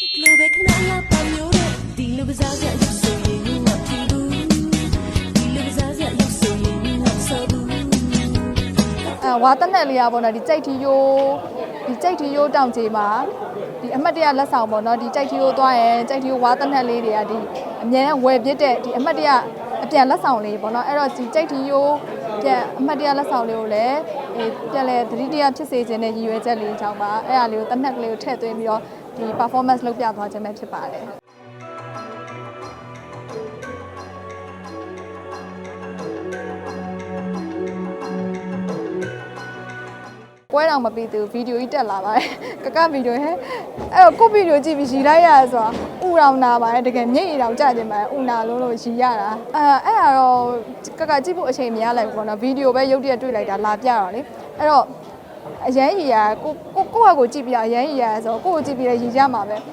ကလူပဲခဏရပါမျိုးတဲ့ဒီလူကစားစရာရုပ်ဆိုရင်ငါကြည့်ဘူးဒီလူကစားစရာရုပ်ဆိုရင်ငါဆောဘူးအဲဝါတက်နဲ့လေးရပေါ့နော်ဒီကြိတ်ထီယိုးဒီကြိတ်ထီယိုးတောင်ကြီးမှာဒီအမှတ်တရလက်ဆောင်ပေါ့နော်ဒီကြိတ်ထီယိုးသွားရင်ကြိတ်ထီယိုးဝါတက်နဲ့လေးတွေကဒီအမြဲတမ်းဝယ်ပြစ်တဲ့ဒီအမှတ်တရအပြန်လက်ဆောင်လေးပေါ့နော်အဲ့တော့ဒီကြိတ်ထီယိုးပြန်အမှတ်တရလက်ဆောင်လေးကိုလည်းအေးပြန်လဲသတိတရဖြစ်စေခြင်းနဲ့ရည်ရွယ်ချက်လေးအကြောင်းပါအဲ့ဒါလေးကိုတက်နဲ့ကလေးကိုထည့်သွင်းပြီးတော့ ဒီ performance လုပ်ပြသွားခြင်းပဲဖြစ်ပါတယ်ပွဲတော်မပြီးသူဗီဒီယိုကြီးတက်လာပါတယ်ကကဗီဒီယိုဟဲ့အဲ့တော့ကိုဗီဒီယိုကြည့်ပြီးရီလိုက်ရဆိုတာဥရောင်နာပါတယ်တကယ်မျက်ရည်တောင်ကျကျင်ပါတယ်ဥနာလုံးလို့ရီရတာအဲအဲ့ဒါတော့ကကကြည့်ဖို့အချိန်မရလိုက်ဘူးပေါ့နော်ဗီဒီယိုပဲရုပ်တရက်တွေ့လိုက်တာလာပြတော့လေအဲ့တော့ အရန်ရီရကိုကိုကိုယ့်ဟာကိုကြည့်ပြီးတော့အရန်ရီရဆိုတော့ကိုယ့်ကိုကြည့်ပြီးတော့ရီကြမှာပဲ